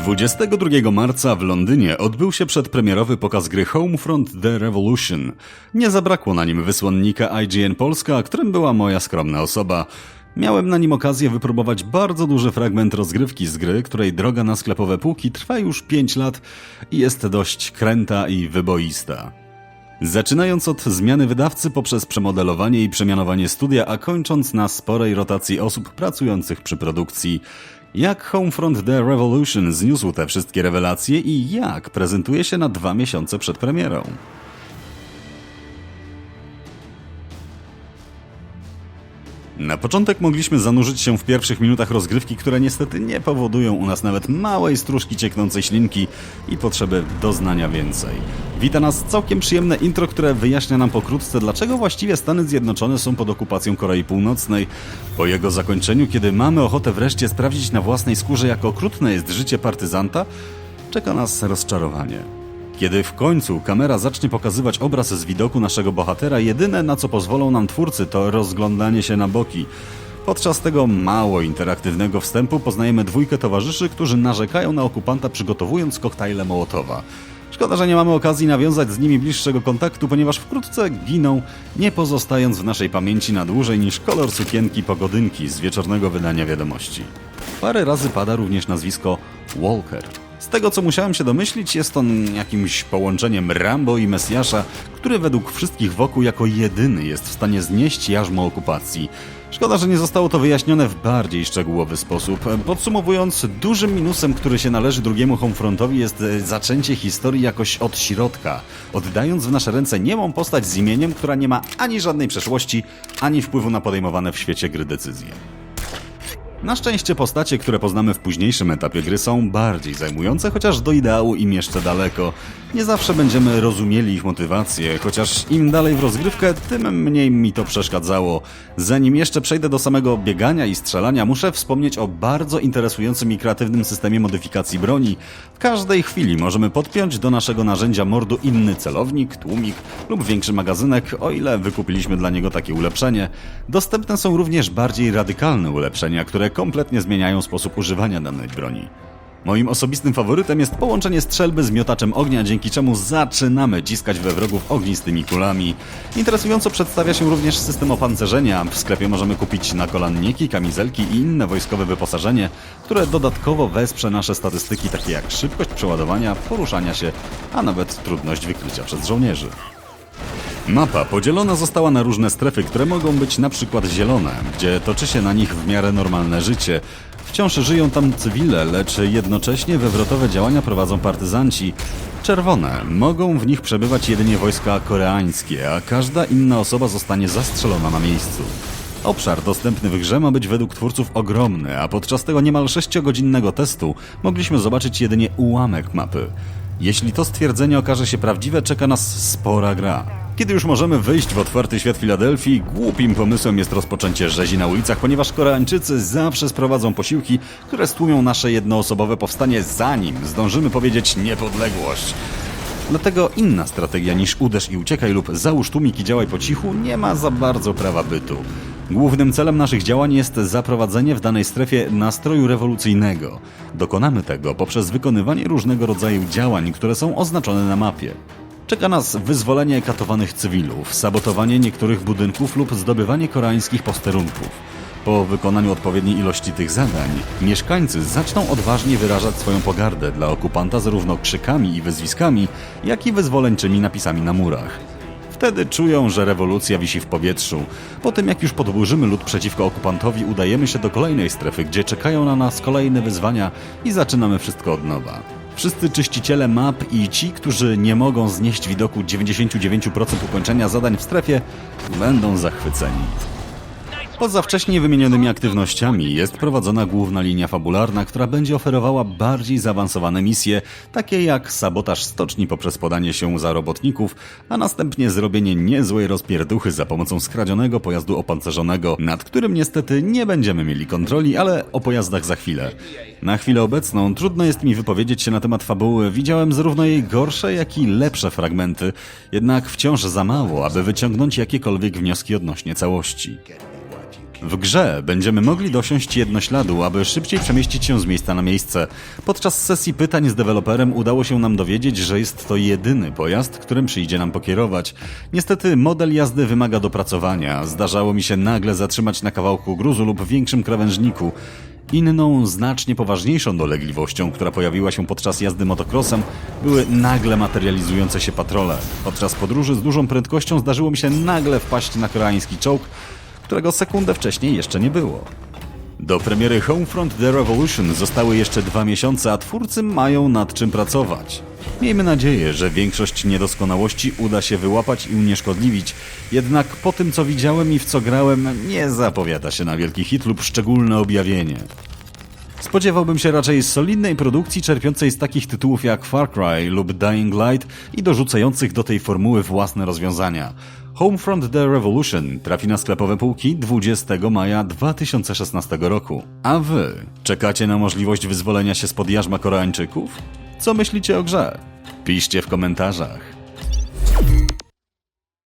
22 marca w Londynie odbył się przedpremierowy pokaz gry Homefront The Revolution. Nie zabrakło na nim wysłannika IGN Polska, którym była moja skromna osoba. Miałem na nim okazję wypróbować bardzo duży fragment rozgrywki z gry, której droga na sklepowe półki trwa już 5 lat i jest dość kręta i wyboista. Zaczynając od zmiany wydawcy poprzez przemodelowanie i przemianowanie studia, a kończąc na sporej rotacji osób pracujących przy produkcji. Jak Homefront The Revolution zniósł te wszystkie rewelacje i jak prezentuje się na dwa miesiące przed premierą? Na początek mogliśmy zanurzyć się w pierwszych minutach rozgrywki, które niestety nie powodują u nas nawet małej stróżki cieknącej ślinki i potrzeby doznania więcej. Wita nas całkiem przyjemne intro, które wyjaśnia nam pokrótce, dlaczego właściwie Stany Zjednoczone są pod okupacją Korei Północnej. Po jego zakończeniu, kiedy mamy ochotę wreszcie sprawdzić na własnej skórze, jak okrutne jest życie partyzanta, czeka nas rozczarowanie. Kiedy w końcu kamera zacznie pokazywać obraz z widoku naszego bohatera, jedyne na co pozwolą nam twórcy to rozglądanie się na boki. Podczas tego mało interaktywnego wstępu poznajemy dwójkę towarzyszy, którzy narzekają na okupanta przygotowując koktajle Mołotowa. Szkoda, że nie mamy okazji nawiązać z nimi bliższego kontaktu, ponieważ wkrótce giną, nie pozostając w naszej pamięci na dłużej niż kolor sukienki pogodynki z wieczornego wydania wiadomości. Parę razy pada również nazwisko Walker. Z tego co musiałem się domyślić, jest on jakimś połączeniem Rambo i Mesjasza, który według wszystkich wokół jako jedyny jest w stanie znieść jarzmo okupacji. Szkoda, że nie zostało to wyjaśnione w bardziej szczegółowy sposób. Podsumowując, dużym minusem, który się należy drugiemu Homefrontowi jest zaczęcie historii jakoś od środka, oddając w nasze ręce niemą postać z imieniem, która nie ma ani żadnej przeszłości, ani wpływu na podejmowane w świecie gry decyzje. Na szczęście postacie, które poznamy w późniejszym etapie gry są bardziej zajmujące, chociaż do ideału im jeszcze daleko. Nie zawsze będziemy rozumieli ich motywacje, chociaż im dalej w rozgrywkę, tym mniej mi to przeszkadzało. Zanim jeszcze przejdę do samego biegania i strzelania, muszę wspomnieć o bardzo interesującym i kreatywnym systemie modyfikacji broni. W każdej chwili możemy podpiąć do naszego narzędzia mordu inny celownik, tłumik lub większy magazynek, o ile wykupiliśmy dla niego takie ulepszenie. Dostępne są również bardziej radykalne ulepszenia, które kompletnie zmieniają sposób używania danej broni. Moim osobistym faworytem jest połączenie strzelby z miotaczem ognia, dzięki czemu zaczynamy ciskać we wrogów ognistymi kulami. Interesująco przedstawia się również system opancerzenia. W sklepie możemy kupić nakolanniki, kamizelki i inne wojskowe wyposażenie, które dodatkowo wesprze nasze statystyki takie jak szybkość przeładowania, poruszania się, a nawet trudność wykrycia przez żołnierzy. Mapa podzielona została na różne strefy, które mogą być na przykład zielone, gdzie toczy się na nich w miarę normalne życie. Wciąż żyją tam cywile, lecz jednocześnie wywrotowe działania prowadzą partyzanci. Czerwone mogą w nich przebywać jedynie wojska koreańskie, a każda inna osoba zostanie zastrzelona na miejscu. Obszar dostępny w grze ma być według twórców ogromny, a podczas tego niemal 6-godzinnego testu mogliśmy zobaczyć jedynie ułamek mapy. Jeśli to stwierdzenie okaże się prawdziwe, czeka nas spora gra. Kiedy już możemy wyjść w otwarty świat Filadelfii, głupim pomysłem jest rozpoczęcie rzezi na ulicach, ponieważ Koreańczycy zawsze sprowadzą posiłki, które stłumią nasze jednoosobowe powstanie, zanim zdążymy powiedzieć niepodległość. Dlatego inna strategia niż uderz i uciekaj lub załóż tłumik i działaj po cichu nie ma za bardzo prawa bytu. Głównym celem naszych działań jest zaprowadzenie w danej strefie nastroju rewolucyjnego. Dokonamy tego poprzez wykonywanie różnego rodzaju działań, które są oznaczone na mapie. Czeka nas wyzwolenie katowanych cywilów, sabotowanie niektórych budynków lub zdobywanie koreańskich posterunków. Po wykonaniu odpowiedniej ilości tych zadań, mieszkańcy zaczną odważnie wyrażać swoją pogardę dla okupanta zarówno krzykami i wyzwiskami, jak i wyzwoleńczymi napisami na murach. Wtedy czują, że rewolucja wisi w powietrzu. Po tym jak już podburzymy lud przeciwko okupantowi, udajemy się do kolejnej strefy, gdzie czekają na nas kolejne wyzwania i zaczynamy wszystko od nowa. Wszyscy czyściciele map i ci, którzy nie mogą znieść widoku 99% ukończenia zadań w strefie, będą zachwyceni. Poza wcześniej wymienionymi aktywnościami jest prowadzona główna linia fabularna, która będzie oferowała bardziej zaawansowane misje, takie jak sabotaż stoczni poprzez podanie się za robotników, a następnie zrobienie niezłej rozpierduchy za pomocą skradzionego pojazdu opancerzonego, nad którym niestety nie będziemy mieli kontroli, ale o pojazdach za chwilę. Na chwilę obecną trudno jest mi wypowiedzieć się na temat fabuły, widziałem zarówno jej gorsze, jak i lepsze fragmenty, jednak wciąż za mało, aby wyciągnąć jakiekolwiek wnioski odnośnie całości. W grze będziemy mogli dosiąść jednośladu, aby szybciej przemieścić się z miejsca na miejsce. Podczas sesji pytań z deweloperem udało się nam dowiedzieć, że jest to jedyny pojazd, którym przyjdzie nam pokierować. Niestety model jazdy wymaga dopracowania. Zdarzało mi się nagle zatrzymać na kawałku gruzu lub większym krawężniku. Inną, znacznie poważniejszą dolegliwością, która pojawiła się podczas jazdy motocrossem, były nagle materializujące się patrole. Podczas podróży z dużą prędkością zdarzyło mi się nagle wpaść na koreański czołg, którego sekundę wcześniej jeszcze nie było. Do premiery Homefront The Revolution zostały jeszcze dwa miesiące, a twórcy mają nad czym pracować. Miejmy nadzieję, że większość niedoskonałości uda się wyłapać i unieszkodliwić, jednak po tym co widziałem i w co grałem, nie zapowiada się na wielki hit lub szczególne objawienie. Spodziewałbym się raczej solidnej produkcji czerpiącej z takich tytułów jak Far Cry lub Dying Light i dorzucających do tej formuły własne rozwiązania. Homefront The Revolution trafi na sklepowe półki 20 maja 2016 roku. A wy czekacie na możliwość wyzwolenia się spod jarzma Koreańczyków? Co myślicie o grze? Piszcie w komentarzach.